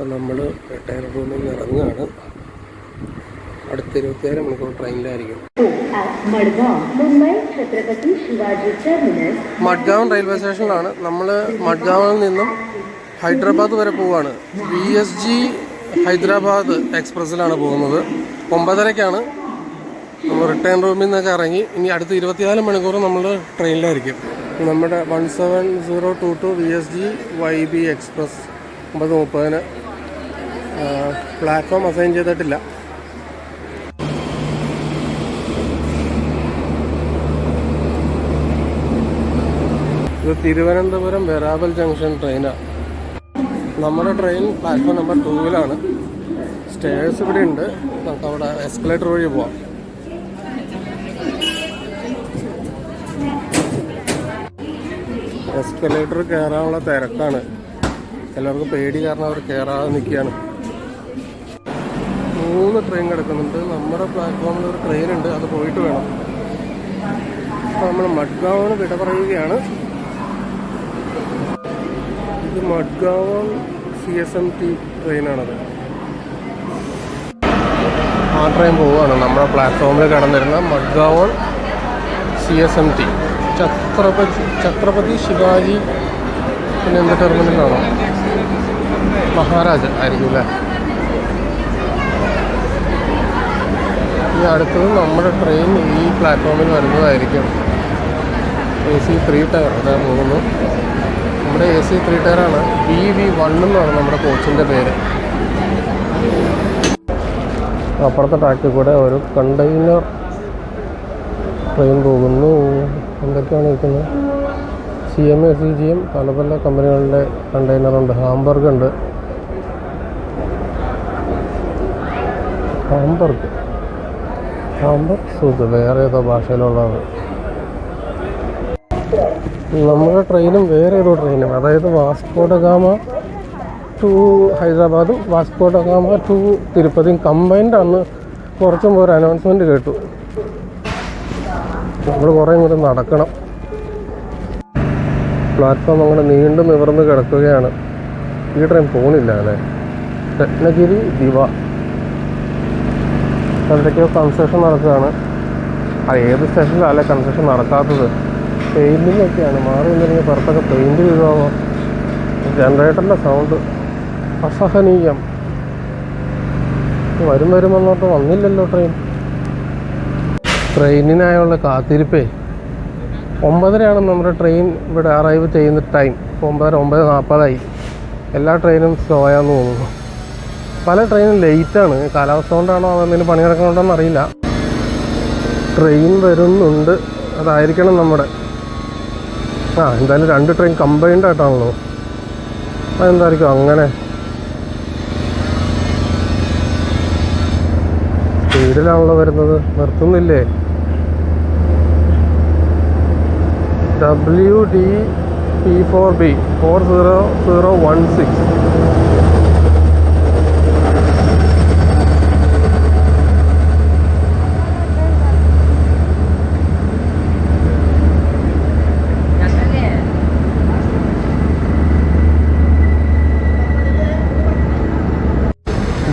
അപ്പം നമ്മൾ റിട്ടയർ റൂമിൽ നിന്ന് ഇറങ്ങുകയാണ്. അടുത്ത ഇരുപത്തിയേഴ് മണിക്കൂർ ട്രെയിനിലായിരിക്കും. മഡ്ഗാവ് റെയിൽവേ സ്റ്റേഷനിലാണ്. നമ്മൾ മഡ്ഗാവിൽ നിന്നും ഹൈദരാബാദ് വരെ പോവുകയാണ്. ബി എസ് ജി ഹൈദരാബാദ് എക്സ്പ്രസ്സിലാണ് പോകുന്നത്. ഒമ്പതരയ്ക്കാണ് നമ്മൾ റിട്ടേൺ റൂമിൽ നിന്നൊക്കെ ഇറങ്ങി. ഇനി അടുത്ത ഇരുപത്തിനാല് മണിക്കൂർ നമ്മൾ ട്രെയിനിലായിരിക്കും. നമ്മുടെ one seven zero two two B S G Y B express ഒമ്പത് മുപ്പതിന് പ്ലാറ്റ്ഫോം അസൈൻ ചെയ്തിട്ടില്ല. ഇത് തിരുവനന്തപുരം വെറാബൽ ജംഗ്ഷൻ ട്രെയിനാണ് നമ്മുടെ ട്രെയിൻ പ്ലാറ്റ്ഫോം നമ്പർ ടൂവിലാണ് സ്റ്റേഴ്സ് ഇവിടെ ഉണ്ട്. നമുക്ക് അവിടെ എസ്കലേറ്റർ വഴി പോവാം. എസ്കലേറ്റർ കയറാനുള്ള തിരക്കാണ്. എല്ലാവർക്കും പേടി കാരണം അവർ കയറാതെ നിൽക്കുകയാണ്. മൂന്ന് ട്രെയിൻ കിടക്കുന്നുണ്ട്. നമ്മുടെ പ്ലാറ്റ്ഫോമിൽ ഒരു ട്രെയിൻ ഉണ്ട്. അത് പോയിട്ട് വേണം. അപ്പോൾ നമ്മൾ മഡ്ഗാവിന് വിട പറയുകയാണ്. ഇത് Madgaon C S M T ട്രെയിനാണത് ആ ട്രെയിൻ പോവുകയാണ് നമ്മുടെ പ്ലാറ്റ്ഫോമിൽ കിടന്നിരുന്ന Madgaon C S M T Chhatrapati Chhatrapati Shivaji. പിന്നെ എന്ത് ടെർമിനലാണോ മഹാരാജ ആയിരിക്കും അല്ലേ? ഈ അടുത്തത് നമ്മുടെ ട്രെയിൻ ഈ പ്ലാറ്റ്ഫോമിൽ വരുന്നതായിരിക്കും. എ സി ത്രീ ടയർ അതാ പോകുന്നു നമ്മുടെ എ സി ത്രീ ടയറാണ് ബി വി വൺ എന്നാണ് നമ്മുടെ കോച്ചിന്റെ പേര്. അപ്പുറത്തെ ട്രാക്കിൽ കൂടെ ഒരു കണ്ടെയ്നർ ട്രെയിൻ പോകുന്നു. എന്തൊക്കെയാണ് ഇരിക്കുന്നത് C M A C G M പല പല കമ്പനികളുടെ കണ്ടെയ്നറുണ്ട് ഹാംബർഗ് ഉണ്ട്. ഹാംബർഗ് ഹാംബർഗ് സൂത്ത് വേറെ ഏതോ ഭാഷയിലുള്ളതാണ് നമ്മുടെ ട്രെയിനും വേറെ ഏതോ ട്രെയിനും. അതായത് വാസ്കോഡഗാമ ടു ഹൈദരാബാദും വാസ്കോഡഗാമ ടു തിരുപ്പതിയും കമ്പൈൻഡ് ആണ് കുറച്ചും ഒരു അനൗൺസ്മെന്റ് കേട്ടു. നമ്മൾ കുറേ ഇങ്ങോട്ട് നടക്കണം. പ്ലാറ്റ്ഫോം അങ്ങനെ നീണ്ടു നിവർന്ന് കിടക്കുകയാണ്. ഈ ട്രെയിൻ പോണില്ല അല്ലേ? രത്നഗിരി ദിവ. എന്തൊക്കെയോ കൺസ്ട്രക്ഷൻ നടക്കുകയാണ്. അത് ഏത് സ്റ്റേഷനിലല്ല കൺസ്ട്രക്ഷൻ നടക്കാത്തത്. പെയിന്റിങ്ങൊക്കെയാണ് മാറി നിന്നില്ലെങ്കിൽ പുറത്തൊക്കെ പെയിന്റ് ചെയ്തോ ജനറേറ്ററിന്റെ സൗണ്ട് അസഹനീയം. വരും വരുമെന്നോട്ട് വന്നില്ലല്ലോ ട്രെയിൻ ട്രെയിനിനായുള്ള കാത്തിരിപ്പേ. ഒമ്പതരയാണ് നമ്മുടെ ട്രെയിൻ ഇവിടെ അറൈവ് ചെയ്യുന്ന ടൈം ഒമ്പതര ഒമ്പത് നാൽപ്പതായി. എല്ലാ ട്രെയിനും സ്ലോ ആയാന്ന് തോന്നുന്നു. പല ട്രെയിനും ലേറ്റാണ് കാലാവസ്ഥ കൊണ്ടാണോ അതെന്തെങ്കിലും പണി നടക്കണോണ്ടോന്ന് അറിയില്ല. ട്രെയിൻ വരുന്നുണ്ട്. അതായിരിക്കണം നമ്മുടെ. ആ എന്തായാലും രണ്ട് ട്രെയിൻ കമ്പൈൻഡ് ആയിട്ടാണല്ലോ. അതെന്തായിരിക്കും അങ്ങനെ? സ്പീഡിലാണല്ലോ വരുന്നത്. നിർത്തുന്നില്ലേ? W D P four B four zero zero one six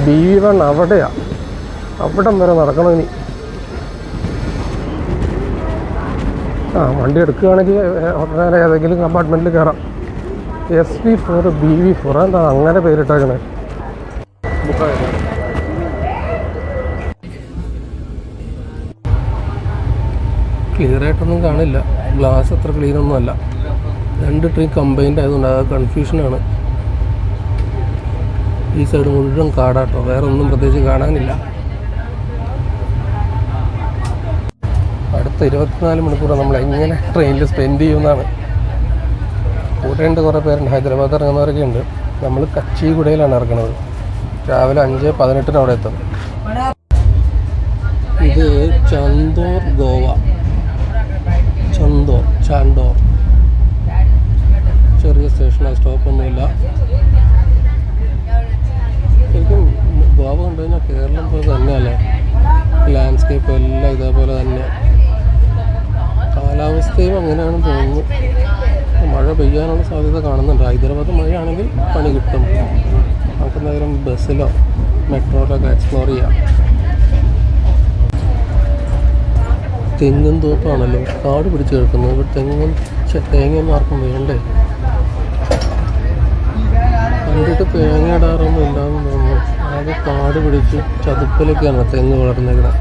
B one അവിടെയാ. അവിടം വരെ നടക്കണം ഇനി. ആ വണ്ടി എടുക്കുകയാണെങ്കിൽ ഉടനെ ഏതെങ്കിലും കമ്പാർട്ട്മെന്റിൽ കയറാം. S V four B V four എന്താ അങ്ങനെ പേരിട്ടേക്കണേ? ക്ലിയർ ആയിട്ടൊന്നും കാണില്ല. ഗ്ലാസ് അത്ര ക്ലീനൊന്നും അല്ല രണ്ട് ട്രീ കമ്പൈൻഡ് ആയതുകൊണ്ട് അത് കൺഫ്യൂഷനാണ് ഈ സൈഡ് മുഴുവൻ കാടാട്ടോ. വേറെ ഒന്നും പ്രത്യേകിച്ച് കാണാനില്ല. അടുത്ത ഇരുപത്തിനാല് മണിക്കൂർ നമ്മൾ എങ്ങനെ ട്രെയിനിൽ സ്പെൻഡ് ചെയ്യുമെന്നാണ് കൂട്ടേണ്ട കുറേ പേരുണ്ട്. ഹൈദരാബാദ് ഇറങ്ങുന്നവരൊക്കെ ഉണ്ട്. നമ്മൾ കച്ചിഗുഡയിലാണ് ഇറങ്ങുന്നത് രാവിലെ അഞ്ച് പതിനെട്ടിന് അവിടെ എത്തും. ഇത് ചന്തോർ ഗോവ. ചന്തോർ ചാണ്ടോർ. ചെറിയ സ്റ്റേഷനാണ് സ്റ്റോപ്പൊന്നുമില്ല ഗോവ കണ്ടു കഴിഞ്ഞാൽ കേരളം പോലെ തന്നെയല്ലേ? ലാൻഡ്സ്കേപ്പ് എല്ലാം ഇതേപോലെ തന്നെ. കാലാവസ്ഥയും അങ്ങനെയാണ് തോന്നുന്നു. മഴ പെയ്യാനുള്ള സാധ്യത കാണുന്നുണ്ട്. ഹൈദരാബാദ് മഴയാണെങ്കിൽ പണി കിട്ടും. നമുക്ക് എന്തായാലും ബസ്സിലോ മെട്രോയിലൊക്കെ എക്സ്പ്ലോർ ചെയ്യാം. തെങ്ങും തോപ്പാണല്ലോ. കാട് പിടിച്ച് കിടക്കുന്നത്. ഇവിടെ തെങ്ങും തേങ്ങയൊന്നും ആർക്കും വേണ്ടേ? കണ്ടിട്ട് തേങ്ങ ഇടാറൊന്നും ഇല്ലാന്ന് തോന്നുന്നു. ആകെ കാട് പിടിച്ച് ചതുപ്പിലൊക്കെയാണ് തെങ്ങ് വളർന്നേക്കണത്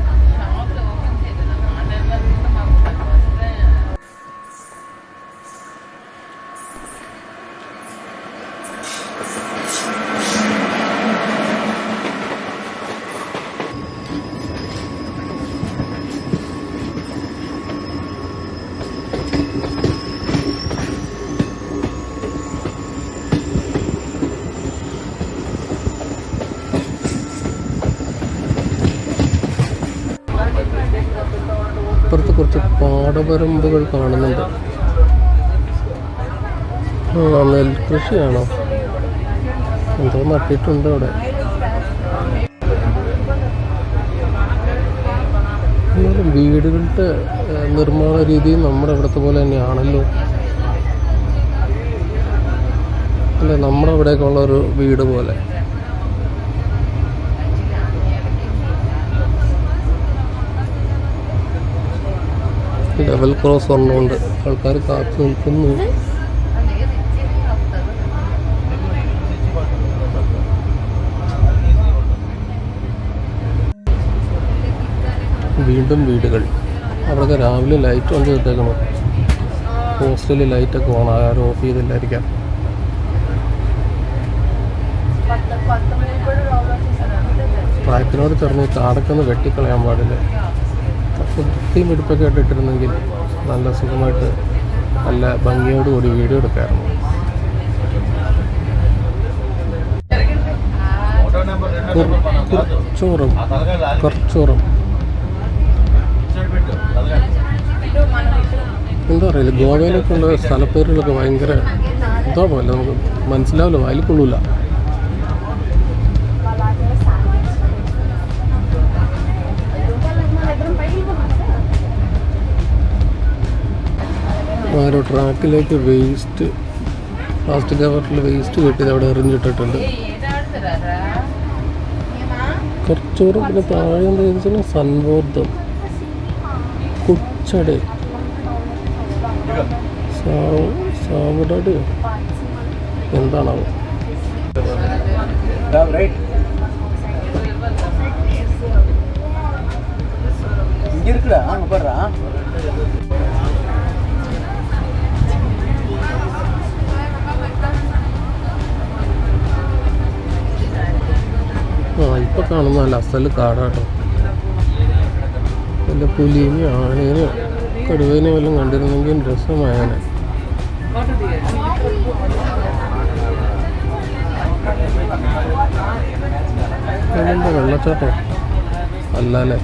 ഇപ്പുറത്ത് കുറച്ച് പാടപരമ്പുകൾ കാണുന്നുണ്ട്. നെൽകൃഷിയാണോ എന്തോ നട്ടിട്ടുണ്ട് അവിടെ. എന്നാലും വീടുകളുടെ നിർമ്മാണ രീതി നമ്മുടെ ഇവിടുത്തെ പോലെ തന്നെയാണല്ലോ. അല്ല? നമ്മുടെ അവിടെയൊക്കെ ഒരു വീട് പോലെ. ലെവൽ ക്രോസ് ഒരെണ്ണമുണ്ട് ആൾക്കാർ കാത്തു നിൽക്കുന്നു. വീണ്ടും വീടുകൾ. അവിടെയൊക്കെ രാവിലെ ലൈറ്റ് കൊണ്ട് ഇട്ടേക്കണം ഹോസ്റ്റലിൽ ലൈറ്റൊക്കെ ഓൺ ആരും ഓഫ് ചെയ്തില്ലായിരിക്കാം. പ്രായത്തിനോട് ചേർന്ന് കാടൊക്കെ ഒന്ന് വെട്ടിക്കളയാൻ പാടില്ല? കുറച്ച് വൃത്തിയും ഇട്ടിട്ടിരുന്നെങ്കിൽ നല്ല സുഖമായിട്ട് നല്ല ഭംഗിയോടുകൂടി വീഡിയോ കുർ- കുറച്ചോറും കുറച്ചോറും. എന്താ പറയുക ഗോവയിലൊക്കെ ഉള്ള സ്ഥലപ്പേരുകളൊക്കെ ഭയങ്കര എന്തോ പോലെ നമുക്ക് മനസ്സിലാവില്ല വായിൽ കൊള്ളൂല. ആരോ ട്രാക്കിലേക്ക് വേസ്റ്റ് പ്ലാസ്റ്റിക് കവറിൽ വേസ്റ്റ് കെട്ടിയത് അവിടെ എറിഞ്ഞിട്ടിട്ടുണ്ട് കുറച്ചുകൂടെ പിന്നെ താഴെ എന്താ ചോദിച്ചാൽ സൻബോധം കുച്ചട് സാവടയോ എന്താണാവോ இங்க இருக்குடா அங்க பாடுறா ആ ഇപ്പൊ കാണുന്ന നല്ല അസൽ കാടാട്ടോ. വല്ല പുലിനെയോ ആനേനെയോ കടുവേനെയോ വല്ലതും കണ്ടിരുന്നെങ്കിൽ രസമായാണ് വെള്ളച്ചാട്ടം? അല്ലല്ലേ?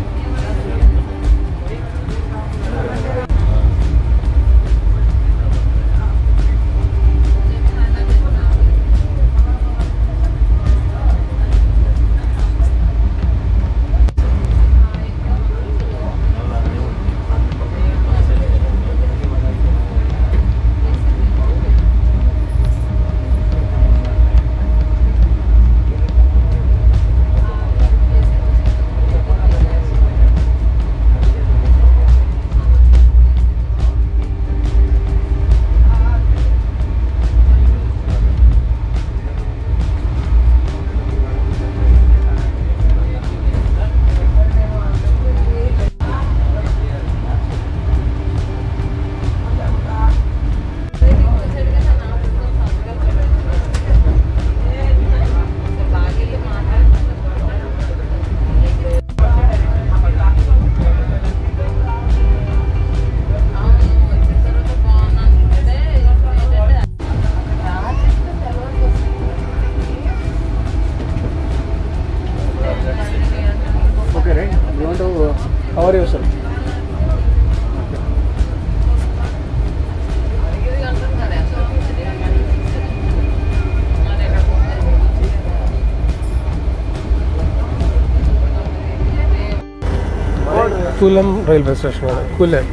കുലം റെയിൽവേ സ്റ്റേഷനാണ്. കുലം.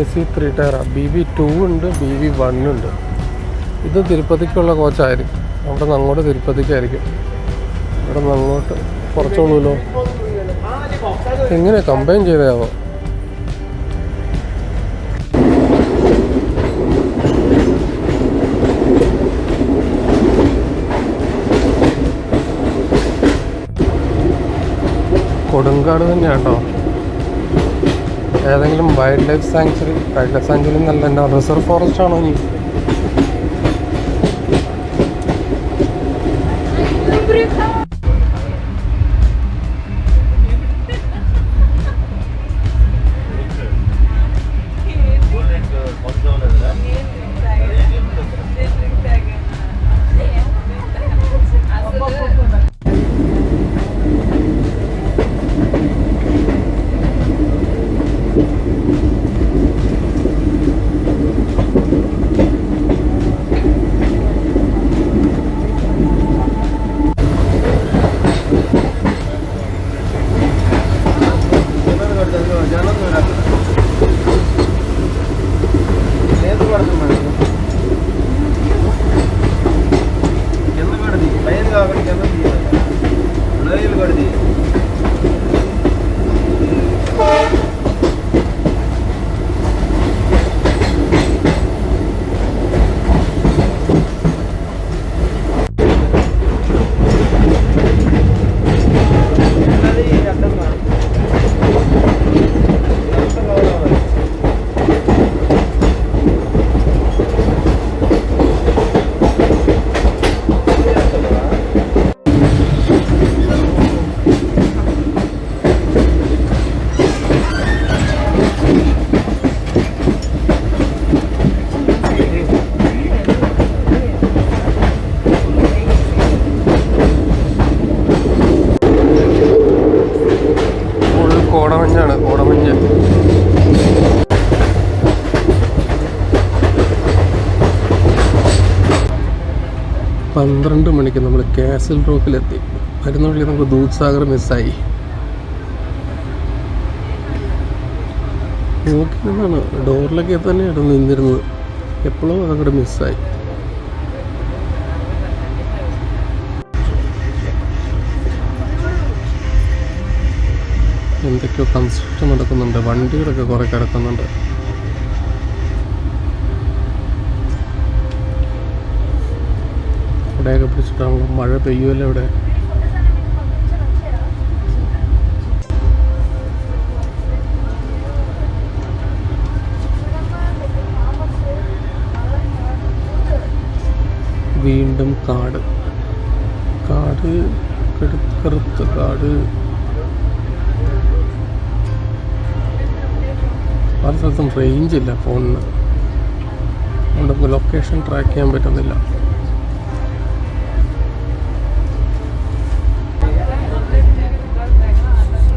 എ സി ത്രീ ടയറാണ് ബി വി ടു ഉണ്ട് ബി വി വൺ ഉണ്ട്. ഇത് തിരുപ്പതിക്കുള്ള കോച്ചായിരിക്കും. അവിടെ നിന്ന് അങ്ങോട്ട് തിരുപ്പതിക്കായിരിക്കും. ഇവിടെ നിന്ന് അങ്ങോട്ട് കുറച്ചുള്ളൂല്ലോ എങ്ങനെ കമ്പൈൻ ചെയ്തതാവോ കൊടുങ്കാട് തന്നെയാണ് കേട്ടോ ഏതെങ്കിലും wild life sanctuary wild life sanctuary എന്നല്ല എന്നാ റിസർവ് ഫോറസ്റ്റ് ആണോ ഇനി? കോടമഞ്ഞാണ് കോടമഞ്ഞ് പന്ത്രണ്ട് മണിക്ക് നമ്മൾ കാസിൽ റോക്കിലെത്തി വരുന്ന വഴി നമുക്ക് ദൂത് സാഗർ മിസ്സായി നോക്കി നിന്നാണ് ഡോറിലൊക്കെ തന്നെയാണ് നിന്നിരുന്നത്. എപ്പോഴും അതങ്ങോട്ട് മിസ്സായി എന്തൊക്കെയോ കൺസ്ട്രക്ഷൻ നടക്കുന്നുണ്ട് വണ്ടികളൊക്കെ കുറേ കിടക്കുന്നുണ്ട്. ഇവിടെയൊക്കെ പിടിച്ചിട്ടാണല്ലോ മഴ പെയ്യുമല്ലോ ഇവിടെ. വീണ്ടും കാട്. കാട് കടു- കാട്. പല സ്ഥലത്തും റേഞ്ച് ഇല്ല ഫോണിന്. അതുകൊണ്ട് ലൊക്കേഷൻ ട്രാക്ക് ചെയ്യാൻ പറ്റുന്നില്ല.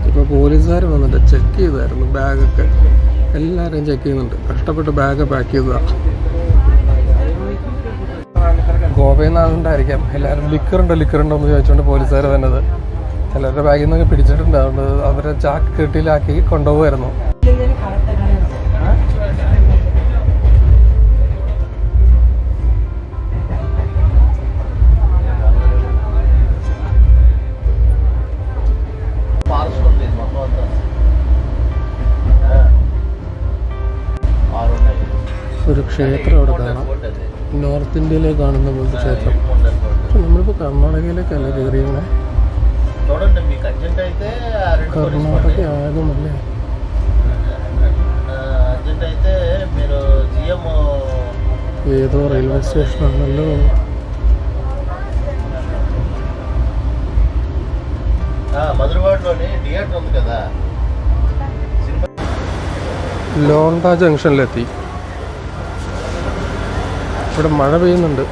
ഇപ്പോൾ പോലീസുകാർ വന്നിട്ട് ചെക്ക് ചെയ്തായിരുന്നു ബാഗൊക്കെ എല്ലാവരെയും ചെക്ക് ചെയ്യുന്നുണ്ട്. കഷ്ടപ്പെട്ട് ബാഗ് പാക്ക് ചെയ്തതാണ് ഗോവയിൽ നിന്നാകൊണ്ടായിരിക്കാം എല്ലാവരും ലിക്കർ ഉണ്ടോ? എന്ന് ചോദിച്ചുകൊണ്ട് പോലീസുകാർ വന്നത്. ചിലരുടെ ബാഗിൽ നിന്നൊക്കെ പിടിച്ചിട്ടുണ്ട്. അതുകൊണ്ട് അവരെ ചാക്ക് കെട്ടിലാക്കി കൊണ്ടുപോകുമായിരുന്നു ക്ഷേത്രം അവിടെ കാണാം നോർത്ത് ഇന്ത്യയിലെ കാണുന്ന പോലത്തെ ക്ഷേത്രം പക്ഷെ നമ്മളിപ്പോൾ കർണാടകയിലേക്കല്ല കയറിയത് చూడండి మీకు అర్జెంట్ అయితే ఆ రెండు കർണാടക ആയതുമല്ലേ అర్జెంట్ అయితే మీరు జిఎం ഏതോ റെയിൽവേ സ്റ്റേഷനാണല്ലോ మధురవాడలోని థియేటర్ ఉంది కదా ലോണ്ട ജംഗ്ഷനിലെത്തി ഇവിടെ മഴ പെയ്യുന്നുണ്ട്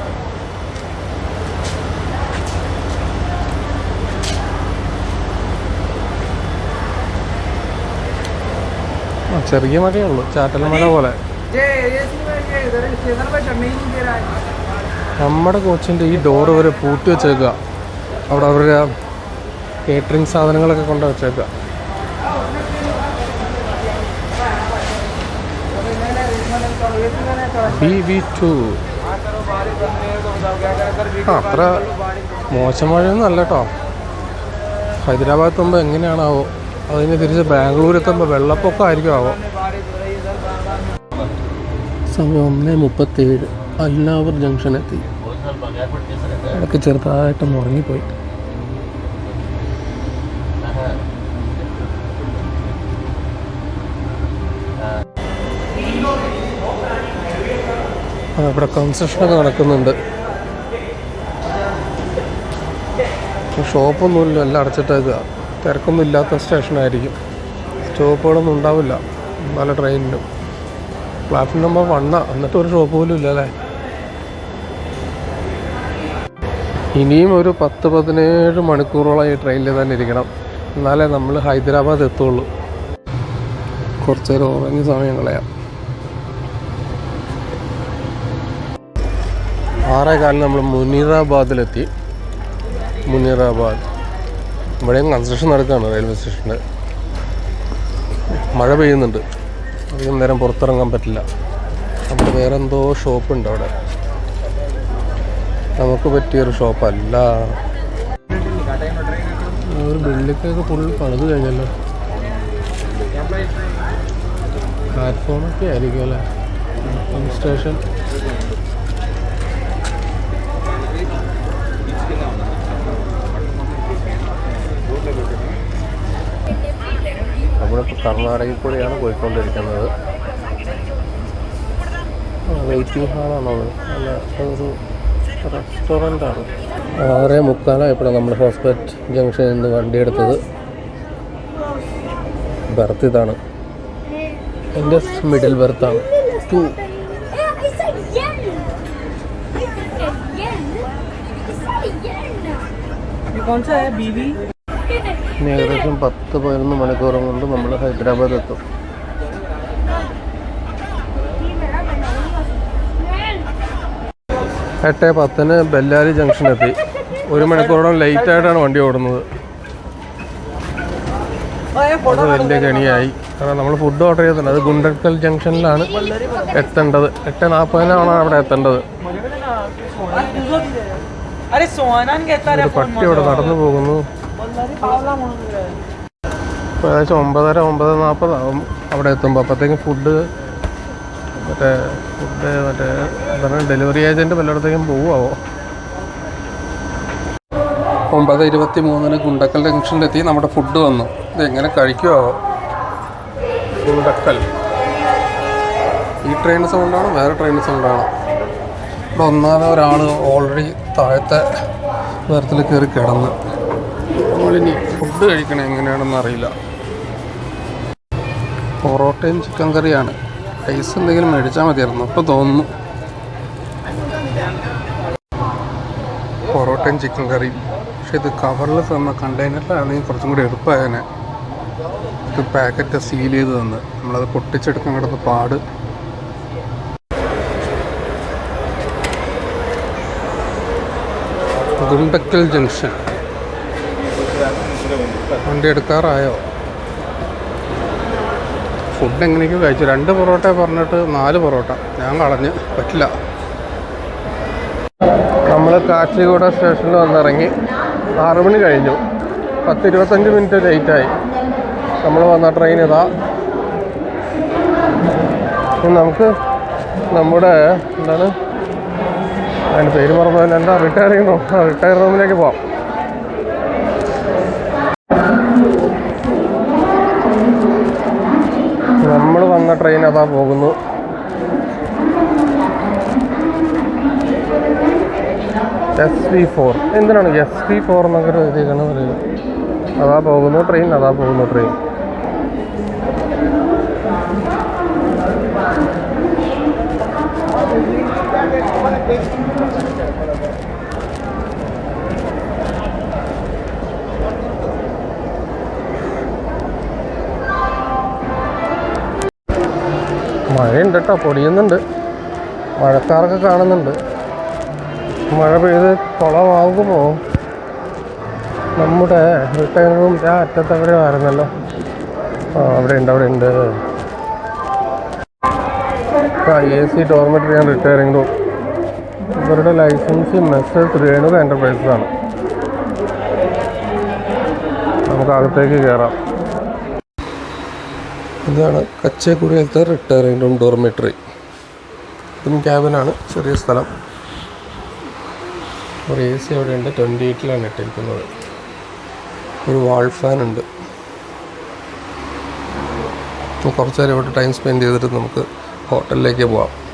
ചെറിയ മഴയേ ഉള്ളൂ ചാറ്റൽ മഴ പോലെ നമ്മുടെ കോച്ചിന്റെ ഈ ഡോർ വരെ പൂട്ടി വെച്ചേക്കുക അവിടെ അവരുടെ കേറ്ററിംഗ് സാധനങ്ങളൊക്കെ കൊണ്ട് വെച്ചേക്കുക ബി വി ടു അത്ര മോശം അല്ല കേട്ടോ ഹൈദരാബാദ് എത്തുമ്പോൾ എങ്ങനെയാണാവോ? അതിന് തിരിച്ച് ബാംഗ്ലൂർ എത്തുമ്പോൾ വെള്ളപ്പൊക്കം ആയിരിക്കും ആവോ? സമയം ഒന്ന് മുപ്പത്തേഴ് അല്ലാവർ ജംഗ്ഷൻ എത്തി അതൊക്കെ ചെറുതായിട്ടൊന്ന് ഉറങ്ങിപ്പോയി. ഇവിടെ കൺസ്ട്രക്ഷനൊക്കെ നടക്കുന്നുണ്ട്. ഷോപ്പൊന്നുമില്ല എല്ലാം അടച്ചിട്ടേക്കുക തിരക്കൊന്നും ഇല്ലാത്ത സ്റ്റേഷനായിരിക്കും സ്റ്റോപ്പുകളൊന്നും ഉണ്ടാവില്ല പല ട്രെയിനിനും പ്ലാറ്റ്ഫോം നമ്പർ വണ്ണ എന്നിട്ട് ഒരു ഷോപ്പ് പോലും ഇല്ല അല്ലേ? ഇനിയും ഒരു പത്ത് പതിനേഴ് മണിക്കൂറോളം ഈ ട്രെയിനിൽ തന്നെ ഇരിക്കണം. എന്നാലേ നമ്മൾ ഹൈദരാബാദ് എത്തുള്ളൂ. കുറച്ചേരം ഉറങ്ങിയ ഉറങ്ങി സമയം കളയാം. ആറേ നമ്മൾ മുനീറാബാദിലെത്തി. മുനീറാബാദ്. ഇവിടെയും കൺസ്ട്രക്ഷൻ നടക്കുകയാണ് റെയിൽവേ സ്റ്റേഷന്റെ മഴ പെയ്യുന്നുണ്ട്. അധികം നേരം പുറത്തിറങ്ങാൻ പറ്റില്ല. അവിടെ വേറെ എന്തോ ഷോപ്പുണ്ട് അവിടെ. നമുക്ക് പറ്റിയൊരു ഷോപ്പല്ല ഒരു ബിൽഡിങ്ങൊക്കെ ഫുൾ പണിത് കഴിഞ്ഞല്ലോ. പ്ലാറ്റ്ഫോമൊക്കെ ആയിരിക്കും അല്ലേ? സ്റ്റേഷൻ നമ്മളിപ്പോൾ കർണാടകയിൽ കൂടെയാണ് പോയിക്കൊണ്ടിരിക്കുന്നത് വെയിറ്റിംഗ് ഹാളാണോ അത്? അല്ല അതൊരു റെസ്റ്റോറൻ്റ് ആണ് ആറേ മുക്കാലായപ്പോഴാണ് നമ്മൾ ഹോസ്പിറ്റൽ ജംഗ്ഷനിൽ നിന്ന് വണ്ടി എടുത്തത് ബർത്ത് ഇതാണ് എൻ്റെ middle ബർത്താണ് to Yeah, I said yen. I said yen. I said yen. ये कौन सा है बीवी ഇനി ഏകദേശം പത്ത് പതിനൊന്ന് മണിക്കൂറും കൊണ്ട് നമ്മൾ ഹൈദരാബാദ് എത്തും എട്ട് പത്തിന് ബെല്ലാരി ജംഗ്ഷനെത്തി. ഒരു മണിക്കൂറോളം ലേറ്റായിട്ടാണ് വണ്ടി ഓടുന്നത്. അത് വലിയ കെണിയായി. കാരണം നമ്മൾ ഫുഡ് ഓർഡർ ചെയ്തിട്ടുണ്ട്. അത് ഗുണ്ടക്കൽ ജംഗ്ഷനിലാണ് എത്തേണ്ടത്. എട്ട് നാൽപ്പതിനാണ് അവിടെ എത്തേണ്ടത്. പട്ടി ഇവിടെ നടന്നു പോകുന്നു. ഇപ്പോൾ ഏകദേശം ഒമ്പതര ഒമ്പത് നാൽപ്പതാവും അവിടെ എത്തുമ്പോൾ അപ്പോഴത്തേക്കും ഫുഡ് മറ്റേ ഫുഡ് മറ്റേ എന്താണ് ഡെലിവറി ഏജന്റ് വല്ലയിടത്തേക്കും പോവുമാവോ ഒമ്പത് ഇരുപത്തി മൂന്നിന് ഗുണ്ടക്കൽ ജംഗ്ഷനിലെത്തി നമ്മുടെ ഫുഡ് വന്നു. ഇത് എങ്ങനെ കഴിക്കുമോ ഗുണ്ടക്കൽ. ഈ ട്രെയിൻ സൗണ്ടാണോ വേറെ ട്രെയിൻ സൗണ്ടാണോ ഇവിടെ ഒന്നാമത് ഒരാൾ ഓൾറെഡി താഴത്തെ വേർത്തിൽ കയറി കിടന്ന്. നമ്മളിനി ഫുഡ് കഴിക്കണേ എങ്ങനെയാണെന്ന് അറിയില്ല. പൊറോട്ടയും ചിക്കൻ കറിയാണ്. ഐസ് എന്തെങ്കിലും മേടിച്ചാൽ മതിയായിരുന്നു. അപ്പോൾ തോന്നുന്നു. പൊറോട്ടയും ചിക്കൻ കറിയും. പക്ഷെ ഇത് കവറിൽ തന്ന കണ്ടെയ്നറിലാണെങ്കിൽ കുറച്ചും കൂടി എളുപ്പമായേനെ ഇത് പാക്കറ്റ് സീൽ ചെയ്ത് തന്ന്. നമ്മളത് പൊട്ടിച്ചെടുക്കാൻ കിടന്ന് പാട്. ഗുണ്ടക്കൽ ജംഗ്ഷൻ വണ്ടി എടുക്കാറായോ ഫുഡ് എങ്ങനെയൊക്കെ കഴിച്ചു? രണ്ട് പൊറോട്ട പറഞ്ഞിട്ട് നാല് പൊറോട്ട. ഞാൻ കളഞ്ഞ്. പറ്റില്ല. നമ്മൾ കാച്ചിഗൂഡ സ്റ്റേഷനിൽ വന്നിറങ്ങി. ആറു മണി കഴിഞ്ഞു. പത്ത് ഇരുപത്തഞ്ച് മിനിറ്റ് ലേറ്റായി. നമ്മൾ വന്ന ട്രെയിൻ ഇതാ. നമുക്ക് നമ്മുടെ എന്താണ്? അതിന്റെ പേര് മറന്നു എന്താ? റിട്ടയർ ചെയ്യുന്നു റിട്ടയർ റൂമിലേക്ക് പോവാം നമ്മൾ വന്ന ട്രെയിൻ അതാ പോകുന്നു. എസ് വി ഫോർ എന്തിനാണ് എസ് വി ഫോർ എന്നൊക്കെ എഴുതിയിരിക്കണം അതാ പോകുന്നു ട്രെയിൻ അതാ പോകുന്നു ട്രെയിൻ മഴയുണ്ട് കേട്ടോ പൊടിയുന്നുണ്ട്. മഴക്കാറൊക്കെ കാണുന്നുണ്ട്. മഴ പെയ്ത് കുളമാകുമ്പോൾ നമ്മുടെ റിട്ടേൺ റൂം ആ അറ്റത്ത് അവിടെ ആയിരുന്നല്ലോ. ആ അവിടെ ഉണ്ട് അവിടെ ഉണ്ട്. A C dormitory and retiring room ഇവരുടെ ലൈസൻസ് മെസ്സേജ് രേണുക എന്റർപ്രൈസസ് ആണ്. നമുക്ക് അകത്തേക്ക് കയറാം ഇതാണ് കച്ചേക്കുടിയിലത്തെ റിട്ടയറിംഗ് റൂം ഡോർമെറ്ററി ഇതും ക്യാബിനാണ് ചെറിയ സ്ഥലം. ഒരു എ സി അവിടെ ഉണ്ട് ട്വന്റി എയ്റ്റിലാണ് ഇട്ടിരിക്കുന്നത്. ഒരു വാൾ ഫാൻ ഉണ്ട്. കുറച്ച് നേരം ഇവിടെ ടൈം സ്പെൻഡ് ചെയ്തിട്ട് നമുക്ക് ഹോട്ടലിലേക്ക് പോവാം.